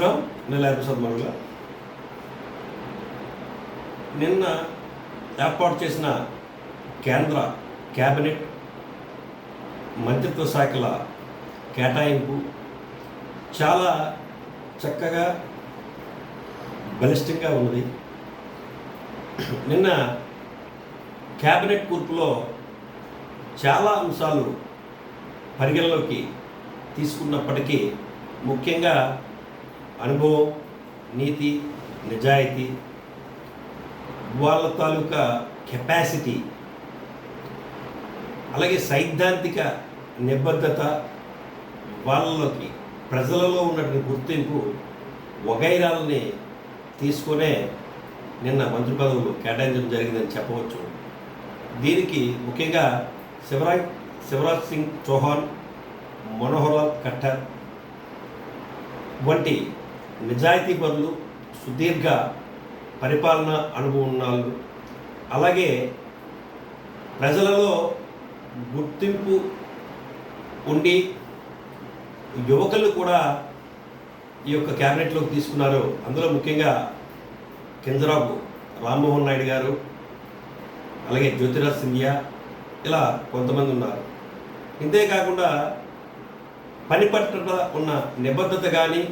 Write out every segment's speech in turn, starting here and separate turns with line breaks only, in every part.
రామ్ నెల ప్రసాద్ నిన్న ఏర్పాటు చేసిన కేంద్ర కేబినెట్ మంత్రిత్వ శాఖల కేటాయింపు చాలా చక్కగా బలిష్టంగా ఉన్నది. నిన్న కేబినెట్ కూర్పులో చాలా అంశాలు పరిగణలోకి తీసుకున్నప్పటికీ ముఖ్యంగా అనుభవం నీతి నిజాయితీ వాళ్ళ తాలూకా కెపాసిటీ అలాగే సైద్ధాంతిక నిబద్ధత వాళ్ళకి ప్రజలలో ఉన్నటువంటి గుర్తింపు వగైరాలని తీసుకునే నిన్న మంత్రి పదవులు కేటాయించడం జరిగిందని చెప్పవచ్చు. దీనికి ముఖ్యంగా శివరాజ్ శివరాజ్ సింగ్ చౌహాన్ మనోహర్లాల్ ఖట్టర్ వంటి నిజాయితీ పనులు సుదీర్ఘ పరిపాలన అనుభవం ఉన్నాళ్ళు అలాగే ప్రజలలో గుర్తింపు ఉండి యువకులు కూడా ఈ యొక్క క్యాబినెట్లోకి తీసుకున్నారు. అందులో ముఖ్యంగా కింజరాబు రామ్మోహన్ నాయుడు గారు అలాగే జ్యోతిరాజ్ సింధియా ఇలా కొంతమంది ఉన్నారు. ఇంతే కాకుండా పని పట్ల ఉన్న నిబద్ధత కానీ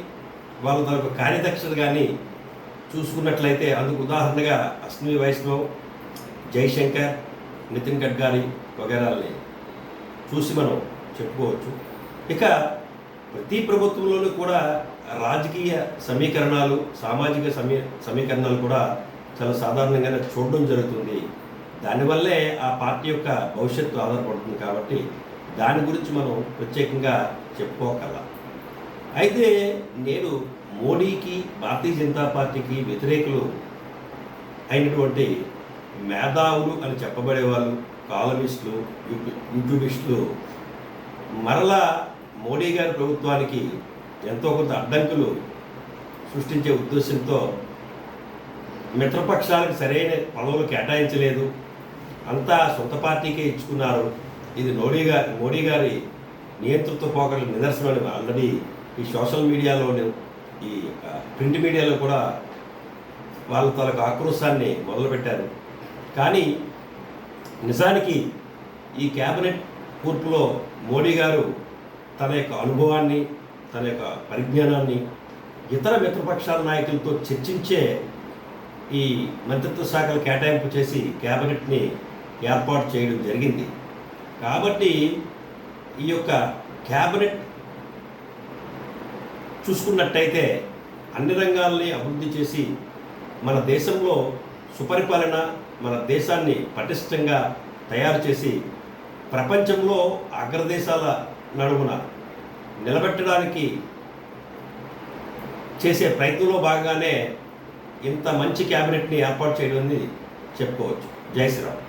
వాళ్ళ తాలూకు కార్యదక్షత కానీ చూసుకున్నట్లయితే అందుకు ఉదాహరణగా అశ్విని వైష్ణవ్ జైశంకర్ నితిన్ గడ్కరీ వగేరాల్ని చూసి మనం చెప్పుకోవచ్చు. ఇక ప్రతి ప్రభుత్వంలోనూ కూడా రాజకీయ సమీకరణాలు సామాజిక సమీ సమీకరణాలు కూడా చాలా సాధారణంగానే చూడడం జరుగుతుంది. దానివల్లే ఆ పార్టీ యొక్క భవిష్యత్తు ఆధారపడుతుంది కాబట్టి దాని గురించి మనం ప్రత్యేకంగా చెప్పుకోగలం అయితే నేను మోడీకి భారతీయ జనతా పార్టీకి వ్యతిరేకులు అయినటువంటి మేధావులు అని చెప్పబడే వాళ్ళు కాలమిస్టులు యూట్యూబిస్టులు మరలా మోడీ గారి ప్రభుత్వానికి ఎంతో కొంత అడ్డంకులు సృష్టించే ఉద్దేశంతో మిత్రపక్షాలకు సరైన పదవులు కేటాయించలేదు. అంతా సొంత పార్టీకే ఇచ్చుకున్నారు. ఇది మోడీ గారి మోడీ గారి నియంతృత్వ పోకడల నిదర్శనం ఆల్రెడీ ఈ సోషల్ మీడియాలో ఈ ప్రింట్ మీడియాలో కూడా వాళ్ళ తాలూకు ఆక్రోశాన్ని మొదలుపెట్టారు. కానీ నిజానికి ఈ క్యాబినెట్ కూర్పులో మోడీ గారు తన యొక్క అనుభవాన్ని తన యొక్క పరిజ్ఞానాన్ని ఇతర మిత్రపక్షాల నాయకులతో చర్చించే ఈ మంత్రిత్వ శాఖలు కేటాయింపు చేసి క్యాబినెట్ని ఏర్పాటు చేయడం జరిగింది. కాబట్టి ఈ యొక్క క్యాబినెట్ చూసుకున్నట్టయితే అన్ని రంగాల్ని అభివృద్ధి చేసి మన దేశంలో సుపరిపాలన మన దేశాన్ని పటిష్టంగా తయారు చేసి ప్రపంచంలో అగ్రదేశాల నడుమున నిలబెట్టడానికి చేసే ప్రయత్నంలో భాగంగానే ఇంత మంచి క్యాబినెట్ని ఏర్పాటు చేయడం చెప్పుకోవచ్చు. జై శ్రీరామ్.